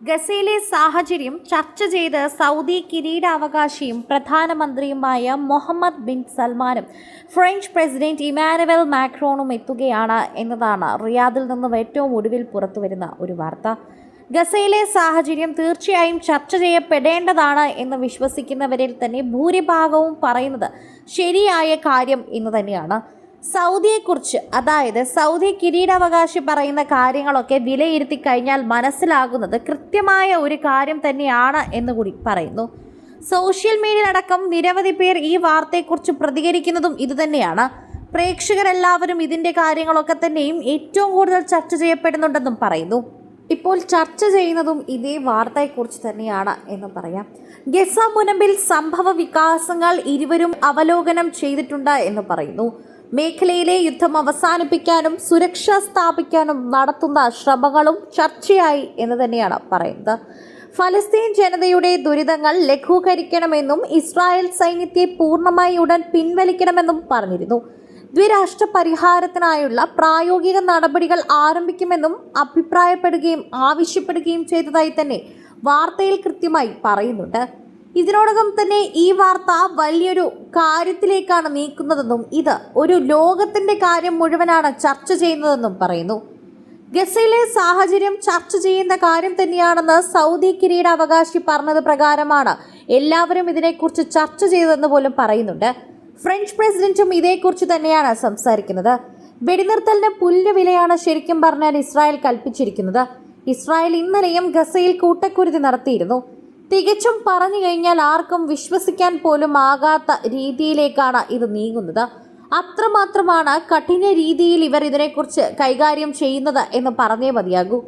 ഗസയിലെ സാഹചര്യം ചർച്ച ചെയ്ത് സൗദി കിരീടാവകാശിയും പ്രധാനമന്ത്രിയുമായ മുഹമ്മദ് ബിൻ സൽമാനും ഫ്രഞ്ച് പ്രസിഡന്റ് ഇമാനുവൽ മാക്രോണും എത്തുകയാണ് എന്നതാണ് റിയാദിൽ നിന്നും ഏറ്റവും ഒടുവിൽ പുറത്തുവരുന്ന ഒരു വാർത്ത. ഗസയിലെ സാഹചര്യം തീർച്ചയായും ചർച്ച ചെയ്യപ്പെടേണ്ടതാണ് എന്ന് വിശ്വസിക്കുന്നവരിൽ തന്നെ ഭൂരിഭാഗവും പറയുന്നത് ശരിയായ കാര്യം എന്ന് തന്നെയാണ്. സൗദിയെക്കുറിച്ച് അതായത് സൗദി കിരീടാവകാശി പറയുന്ന കാര്യങ്ങളൊക്കെ വിലയിരുത്തി കഴിഞ്ഞാൽ മനസ്സിലാകുന്നത് കൃത്യമായ ഒരു കാര്യം തന്നെയാണ് എന്ന് കൂടി പറയുന്നു. സോഷ്യൽ മീഡിയയിലടക്കം നിരവധി പേർ ഈ വാർത്തയെക്കുറിച്ച് പ്രതികരിക്കുന്നതും ഇതുതന്നെയാണ് പ്രേക്ഷകരെല്ലാവരും ഇതിന്റെ കാര്യങ്ങളൊക്കെ തന്നെയും ഏറ്റവും കൂടുതൽ ചർച്ച ചെയ്യപ്പെടുന്നുണ്ടെന്നും പറയുന്നു. ഇപ്പോൾ ചർച്ച ചെയ്യുന്നതും ഇതേ വാർത്തയെക്കുറിച്ച് തന്നെയാണ് എന്ന് പറയാം. ഗസ മുനമ്പിൽ സംഭവ വികാസങ്ങൾ ഇരുവരും അവലോകനം ചെയ്തിട്ടുണ്ട് എന്ന് പറയുന്നു. മേഖലയിലെ യുദ്ധം അവസാനിപ്പിക്കാനും സുരക്ഷ സ്ഥാപിക്കാനും നടത്തുന്ന ശ്രമങ്ങളും ചർച്ചയായി എന്ന് തന്നെയാണ് പറയുന്നത്. ഫലസ്തീൻ ജനതയുടെ ദുരിതങ്ങൾ ലഘൂകരിക്കണമെന്നും ഇസ്രായേൽ സൈന്യത്തെ പൂർണമായി ഉടൻ പിൻവലിക്കണമെന്നും പറഞ്ഞിരുന്നു. ദ്വിരാഷ്ട്ര പരിഹാരത്തിനായുള്ള പ്രായോഗിക നടപടികൾ ആരംഭിക്കുമെന്നും അഭിപ്രായപ്പെടുകയും ആവശ്യപ്പെടുകയും ചെയ്തതായി തന്നെ വാർത്തയിൽ കൃത്യമായി പറയുന്നുണ്ട്. ഇതിനോടകം തന്നെ ഈ വാർത്ത വലിയൊരു കാര്യത്തിലേക്കാണ് നീക്കുന്നതെന്നും ഇത് ഒരു ലോകത്തിന്റെ കാര്യം മുഴുവനാണ് ചർച്ച ചെയ്യുന്നതെന്നും പറയുന്നു. ഗസയിലെ സാഹചര്യം ചർച്ച ചെയ്യുന്ന കാര്യം തന്നെയാണെന്ന് സൗദി കിരീടാവകാശി പറഞ്ഞത് പ്രകാരമാണ് എല്ലാവരും ഇതിനെക്കുറിച്ച് ചർച്ച ചെയ്തതെന്ന് പോലും പറയുന്നുണ്ട്. ഫ്രഞ്ച് പ്രസിഡന്റും ഇതേക്കുറിച്ച് തന്നെയാണ് സംസാരിക്കുന്നത്. വെടിനിർത്തലിന് പുല്ല് വിലയാണ് ശരിക്കും പറഞ്ഞാൽ ഇസ്രായേൽ കൽപ്പിച്ചിരിക്കുന്നത്. ഇസ്രായേൽ ഇന്നലെയും ഗസയിൽ കൂട്ടക്കുരുതി നടത്തിയിരുന്നു. തികച്ചും പറഞ്ഞു കഴിഞ്ഞാൽ ആർക്കും വിശ്വസിക്കാൻ പോലും ആകാത്ത രീതിയിലേക്കാണ് ഇത് നീങ്ങുന്നത്. അത്രമാത്രമാണ് കഠിന രീതിയിൽ ഇവർ ഇതിനെക്കുറിച്ച് കൈകാര്യം ചെയ്യുന്നത് എന്ന് പറഞ്ഞേ മതിയാകൂ.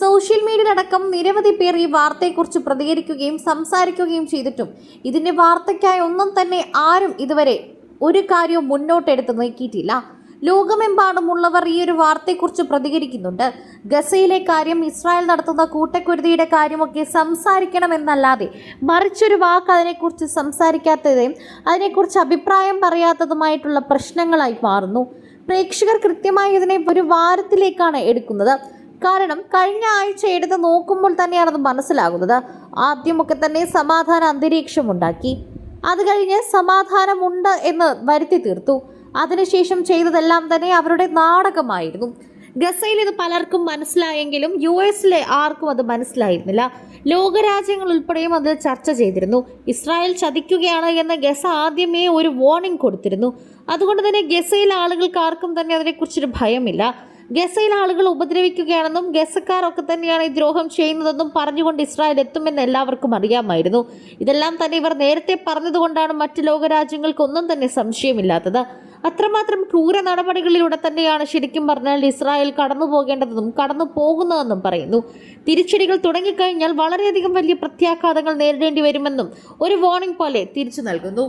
സോഷ്യൽ മീഡിയയിലടക്കം നിരവധി പേർ ഈ വാർത്തയെക്കുറിച്ച് പ്രതികരിക്കുകയും സംസാരിക്കുകയും ചെയ്തിട്ടും ഇതിന്റെ വാർത്തയ്ക്കായി ഒന്നും തന്നെ ആരും ഇതുവരെ ഒരു കാര്യവും മുന്നോട്ടെടുത്ത് നോക്കിയിട്ടില്ല. ലോകമെമ്പാടുമുള്ളവർ ഈ ഒരു വാർത്തയെക്കുറിച്ച് പ്രതികരിക്കുന്നുണ്ട്. ഗസയിലെ കാര്യം ഇസ്രായേൽ നടത്തുന്ന കൂട്ടക്കുരുതിയുടെ കാര്യമൊക്കെ സംസാരിക്കണമെന്നല്ലാതെ മറിച്ചൊരു വാക്ക് അതിനെക്കുറിച്ച് സംസാരിക്കാത്തതും അതിനെക്കുറിച്ച് അഭിപ്രായം പറയാത്തതുമായിട്ടുള്ള പ്രശ്നങ്ങളായി മാറുന്നു. പ്രേക്ഷകർ കൃത്യമായി ഇതിനെ ഒരു വാരത്തിലേക്കാണ് എടുക്കുന്നത്. കാരണം കഴിഞ്ഞ ആഴ്ച എടുത്ത് നോക്കുമ്പോൾ തന്നെയാണ് അത് മനസ്സിലാകുന്നത്. ആദ്യമൊക്കെ തന്നെ സമാധാന അന്തരീക്ഷം ഉണ്ടാക്കി അത് കഴിഞ്ഞ് സമാധാനമുണ്ട് എന്ന് വരുത്തി തീർത്തു. അതിനുശേഷം ചെയ്തതെല്ലാം തന്നെ അവരുടെ നാടകമായിരുന്നു. ഗസയിൽ ഇത് പലർക്കും മനസ്സിലായെങ്കിലും യു എസിലെ ആർക്കും അത് മനസ്സിലായിരുന്നില്ല. ലോകരാജ്യങ്ങൾ ഉൾപ്പെടെയും അത് ചർച്ച ചെയ്തിരുന്നു. ഇസ്രായേൽ ചതിക്കുകയാണ് എന്ന് ഗസ ആദ്യമേ ഒരു വാർണിംഗ് കൊടുത്തിരുന്നു. അതുകൊണ്ട് തന്നെ ഗസയിലെ ആളുകൾക്ക് ആർക്കും തന്നെ അതിനെക്കുറിച്ചൊരു ഭയമില്ല. ഗസയിൽ ആളുകൾ ഉപദ്രവിക്കുകയാണെന്നും ഗസക്കാരൊക്കെ തന്നെയാണ് ഈ ദ്രോഹം ചെയ്യുന്നതെന്നും പറഞ്ഞുകൊണ്ട് ഇസ്രായേൽ എത്തുമെന്ന് എല്ലാവർക്കും അറിയാമായിരുന്നു. ഇതെല്ലാം തന്നെ ഇവർ നേരത്തെ പറഞ്ഞതുകൊണ്ടാണ് മറ്റ് ലോകരാജ്യങ്ങൾക്കൊന്നും തന്നെ സംശയമില്ലാത്തത്. അത്രമാത്രം ക്രൂര നടപടികളിലൂടെ തന്നെയാണ് ശരിക്കും പറഞ്ഞാൽ ഇസ്രായേൽ കടന്നു പോകേണ്ടതെന്നും കടന്നു പോകുന്നതെന്നും പറയുന്നു. തിരിച്ചടികൾ തുടങ്ങിക്കഴിഞ്ഞാൽ വളരെയധികം വലിയ പ്രത്യാഘാതങ്ങൾ നേരിടേണ്ടി വരുമെന്നും ഒരു വാർണിംഗ് പോലെ തിരിച്ചു നൽകുന്നു.